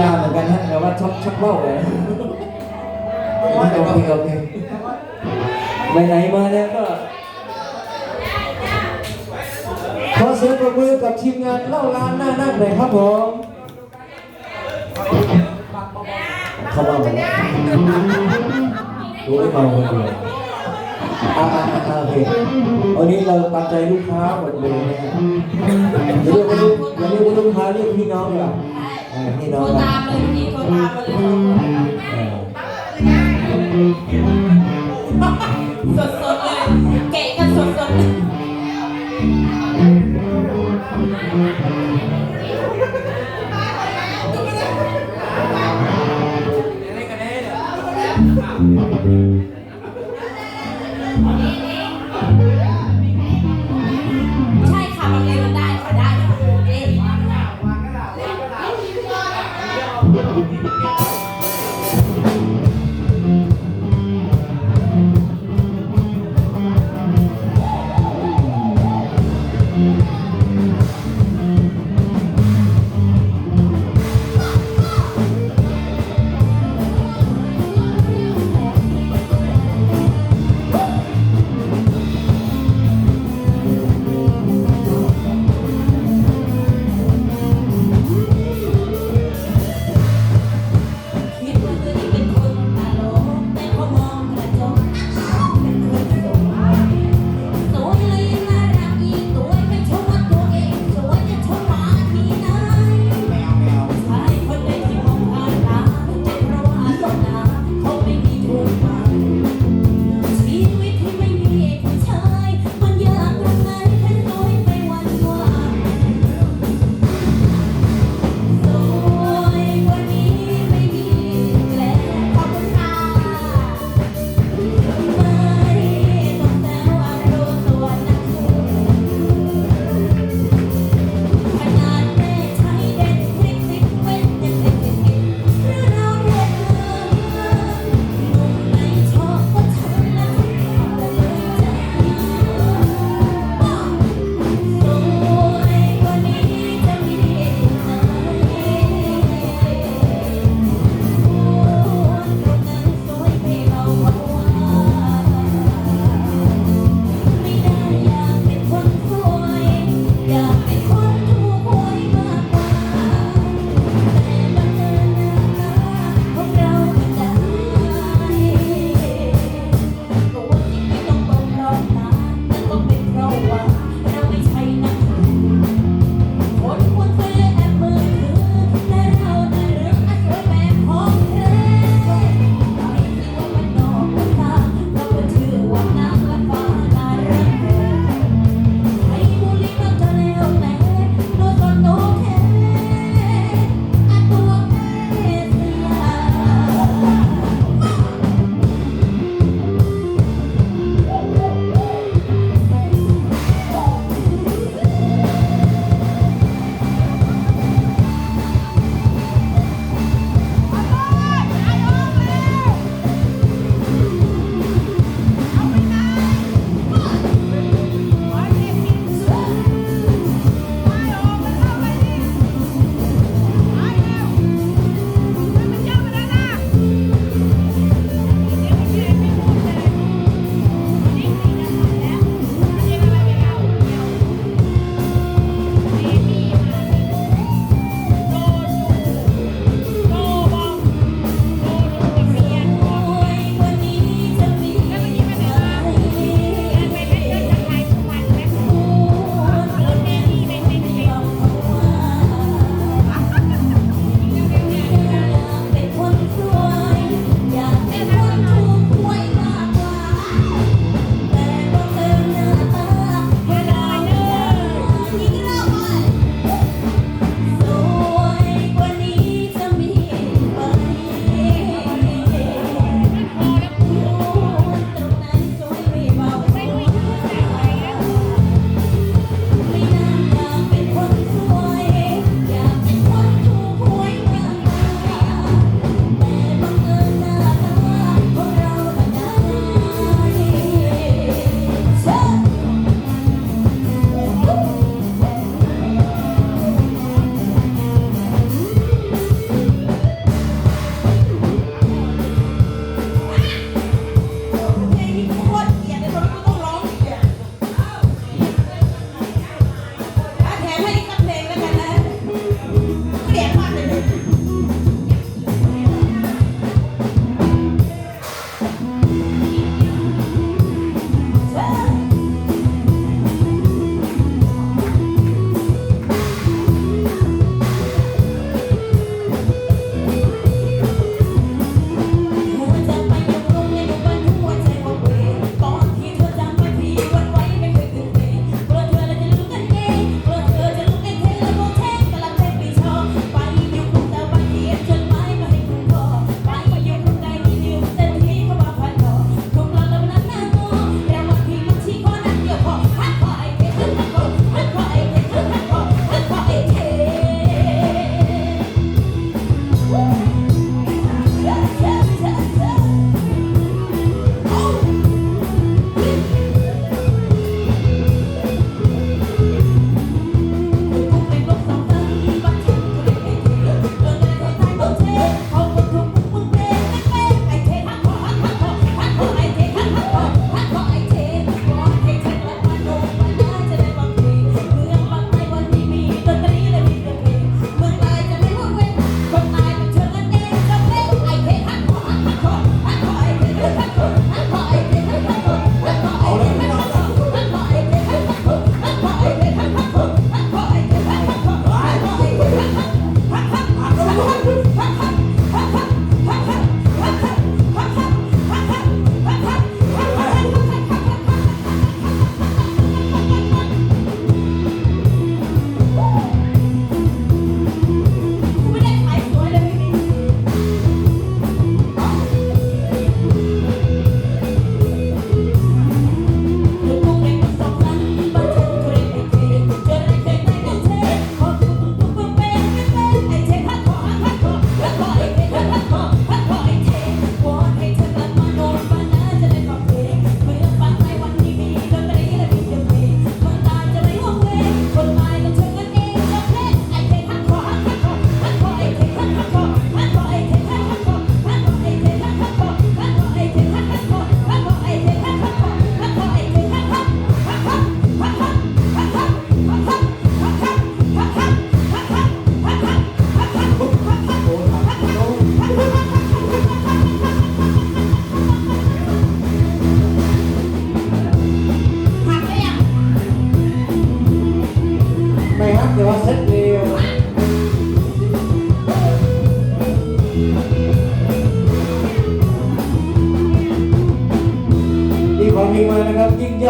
ยาเหมือนกันฮะแต่ว่าชอบชอบเบ้าเลยโอเคโอเคไปไหนมาแล้วก็ขอเสียงปรบมือกับทีมงานเล่าร้านหน้านั่งหน่อยครับผมเข้ามาหมดแล้วรู้ไม่เมาคนเดียวอ่าอ่าอ่าโอเควันนี้เราตามใจลูกค้าหมดเลยนะฮะเรียกว่าลูกอย่าเรียกว่าลูกค้าเรียกพี่น้องดีกว่า พี่โทน้รองตามเลยพี่โทรตามมาเลยเออสดสดๆเลยเกะกันสดสดๆเลย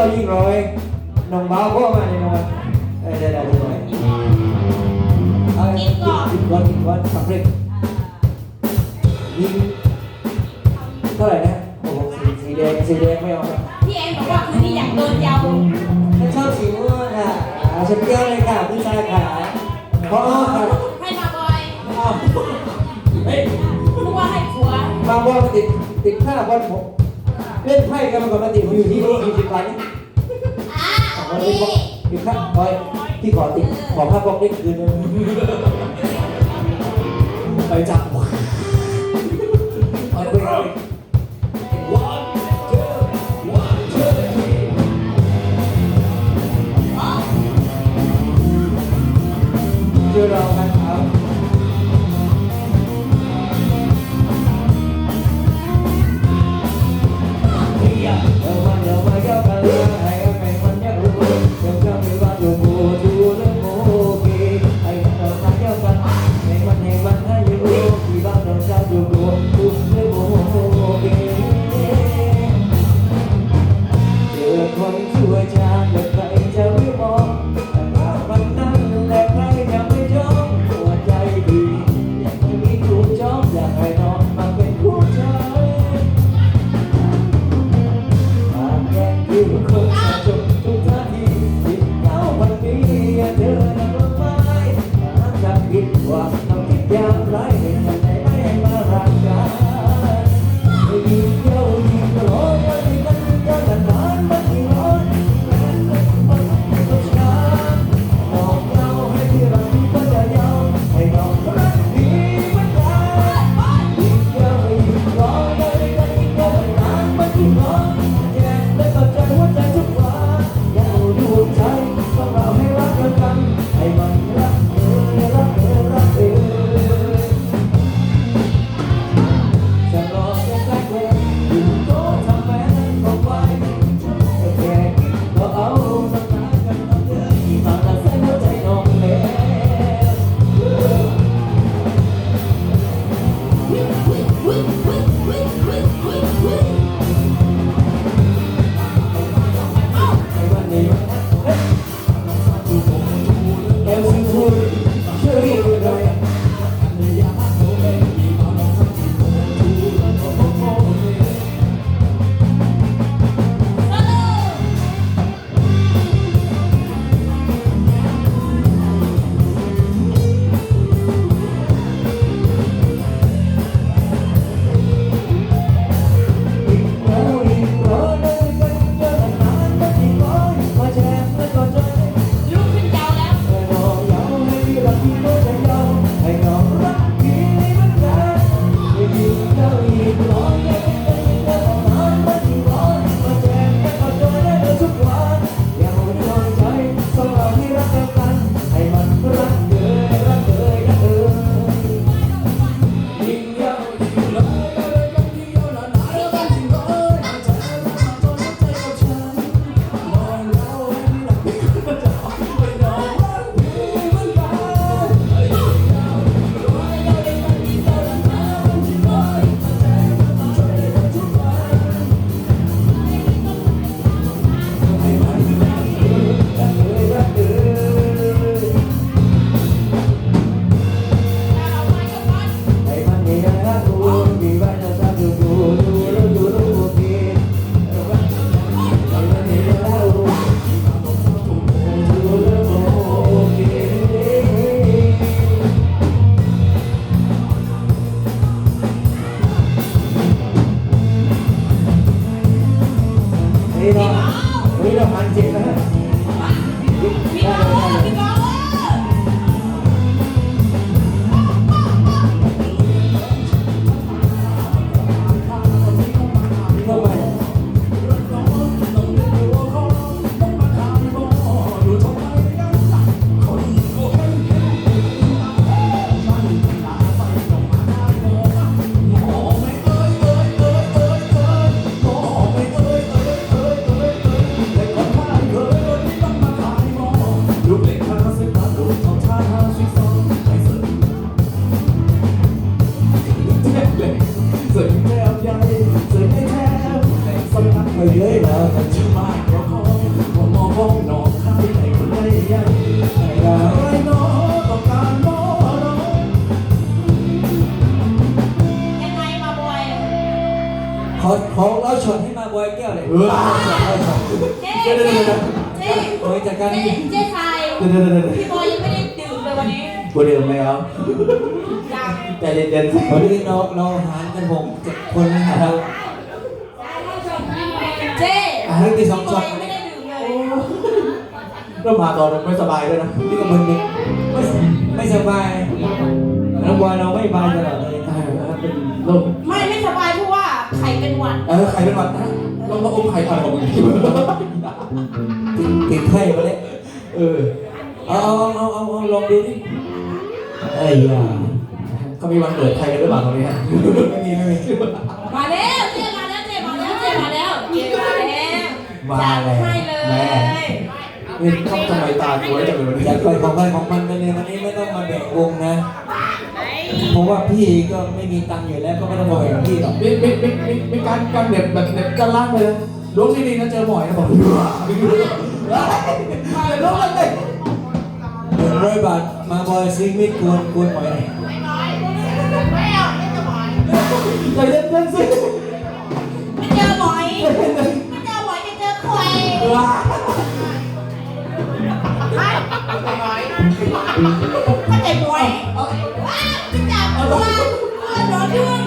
นะครับยิ่งเย้ายิ่งร้อยน้องบ่าวก็มาแน่นอนเออได้ได้ได้ได้เอากินก่อนกินก่อนกินก่อนสำเร็จยิงเท่าไหร่นะโอ้โหสีสีแดงสีแดงไม่เอาพี่เอ็มบอกว่าคืนนี้อยากโดนยาวฉันชอบสีม่วงอะฉันเกี้ยวเลยค่ะพี่ชายขาเพราะค่ะให้มาบอยอ้าเฮ้ยนึกว่าให้ผัวบางวันติดติดค่าบอลผมเล่นไพ่กันมาก่อนมาติผมอยู่ที่นี่ยี่สิบวันาวันนี่นี้บอกติดค่าบอยพี่ขอติดขอค่าบล็อกเล่นคืนนึงไปจับเอาไปเอาไปเจอเรา ขอขอเล่าช็ให้มาบอยแก้วเลยเออเจ๊เจ๊เจ๊โอ้ยจากการเจ๊เจ๊ชายเดี๋ยวเดี๋ยวเดี๋ยวพี่บอยยังไม่ได้ดื่มเลยวันนี้กเดื่มไหมครับยัง แต่เย็นๆวันนี้เราเราหารกันหกเจ็ดคนนะครับเจ๊อะเรื่องที่สองพี่บช็ออยตยังไม่ได้ดื่มเลยเรามาตอนไม่สบายด้วยนะนี่ก็มึนไม่ไม่สบายน้องบอยเราไม่บายตลอดเลยอ่าเป็นโรคไม่ไม่สบายเพราะว่าไข่เป็นหวัดเออใครเป็นหวัดนะต้องมาอมไข่พันของมึงติดติดไข้มาเลยเออเอาเอาเอาเอาเอาลองดูดิเอ้ยอะเขา มีวันเกิดใครกันหรือเปล่าตรงนี้ฮะไม่มีไม่มีมาแล้วเจ๊มาแล้วเจ๊มาแล้วเจ๊มาแล้วเจ๊มาแล้วมาจัดแล้วให้เลยแม่นี่เขาทำไมตาสวยจังเลยวันนี้อยากไปของใครของมันไปเลยวันนี้ไม่ต้องมาแบ่งวงนะเพราะว่าพี่ก็ไม่มีตังค์อยู่แล้วก็ไม่ต้องมาแบ่งพี่หรอกมีมีมีมีมีการการเด็บแบบเด็บกันล่างเลยนะล้วงดีๆนะเจอหมอยนะบอกมาเลยล้วงเลยหนึ่งร้อยบาทมาบอยซิงมิดกวนกวนหน่ อยใจเย็นๆสิไม่เจอหมอยไม่เจอหมอยจะเจอควายว้าเข้าใจหมวยว้าวไม่จับว้าวร้อนด้วย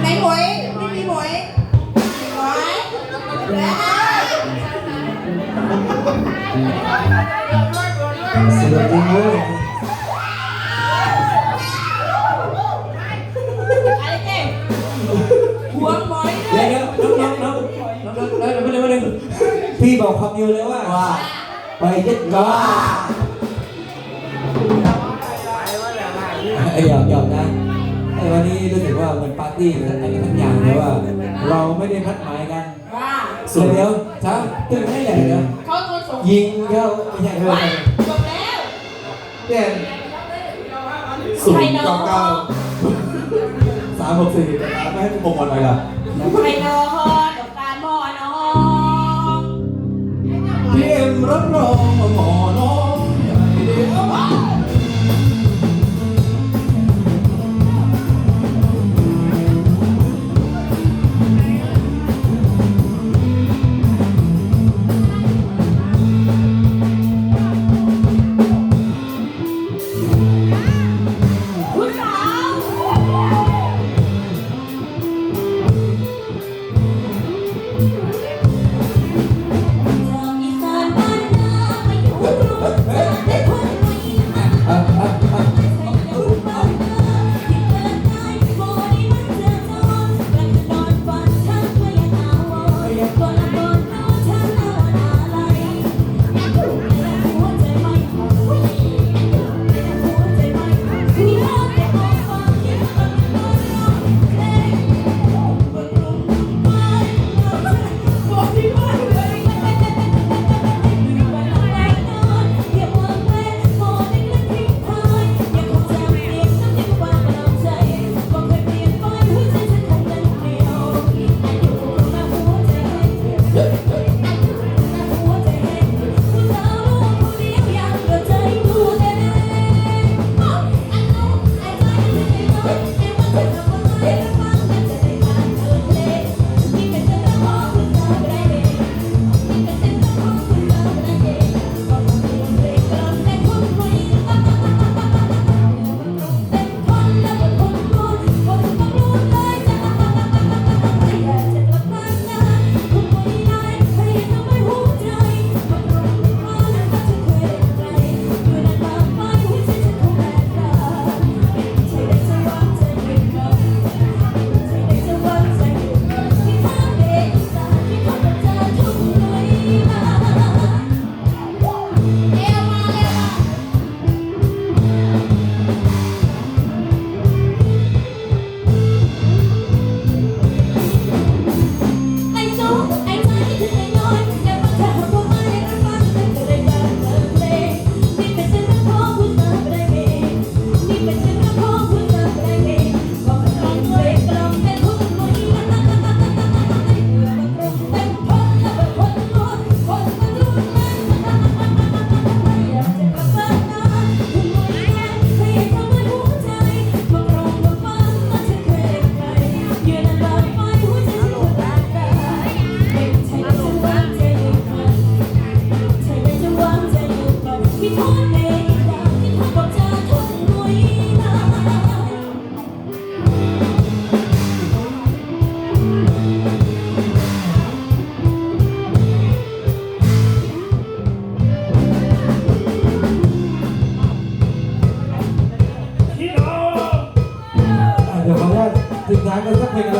ไหนหมวยไม่มีหมวยหมวยว้าวสนุกจริงเว้ยอะไร พี่บอกคำเดียวเลยว่า ว่าไปยึดก้าไอ้หยอกหยอกนะไอ้วันนี้รู้สึกว่าเหมือนปาร์ตี้อะไรทั้งอย่างเลยว่า เราไม่ได้นัดหมายกันว้าสุดเดียวช้าตื่นให้ใหญ่เดี๋ยวเขาโดนส่งยิงเข้าไม่ใช่เพื่อว้านจบแล้วเด่นศูนย์เก้าเก้าสามหกสี่ไม่ให้กูโปรโมทอะไรล่ะใครนอ เพมรับรองหมอน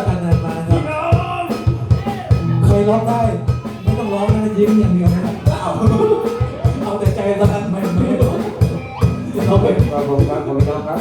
ไปเดินมาครับเคยร้องได้ ไม่ต้องร้องนะยิ้มอย่างเดียวนะเอาแต่ใจละกันไม่ไม่อเราเป็นความรักความรักครับ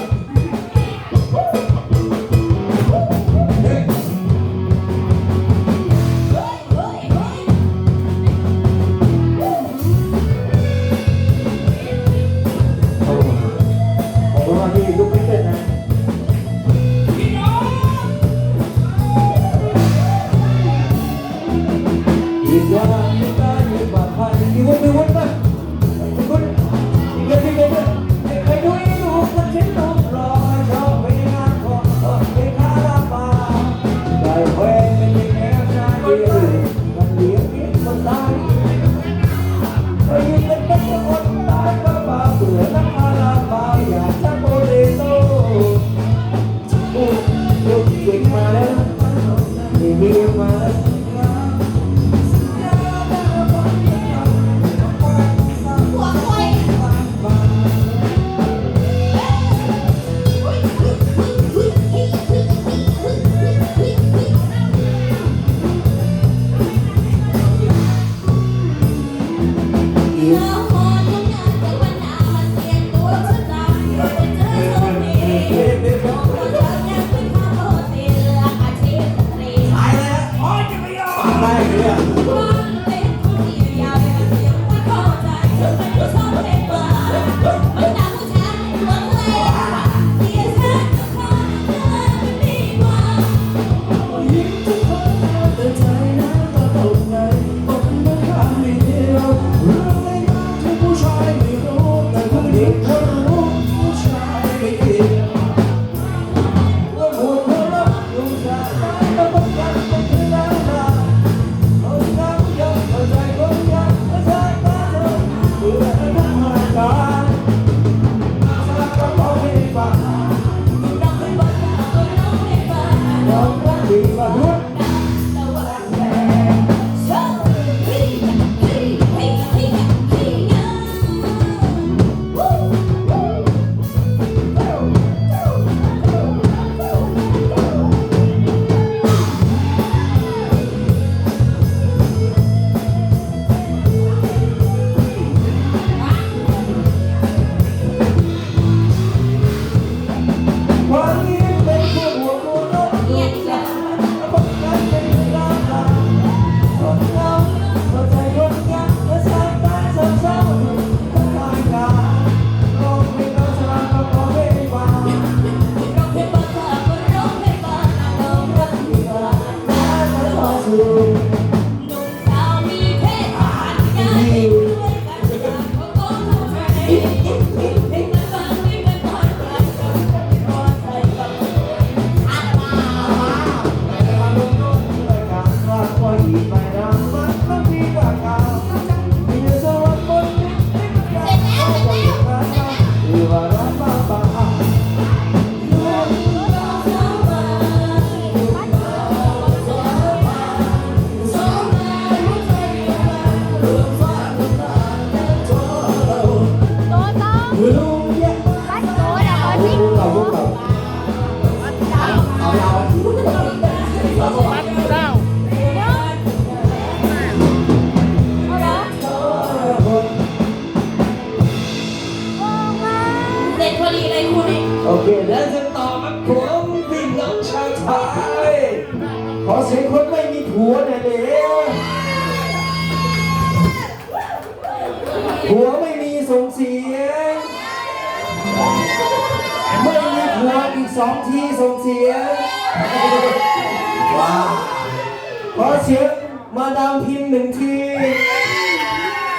We'll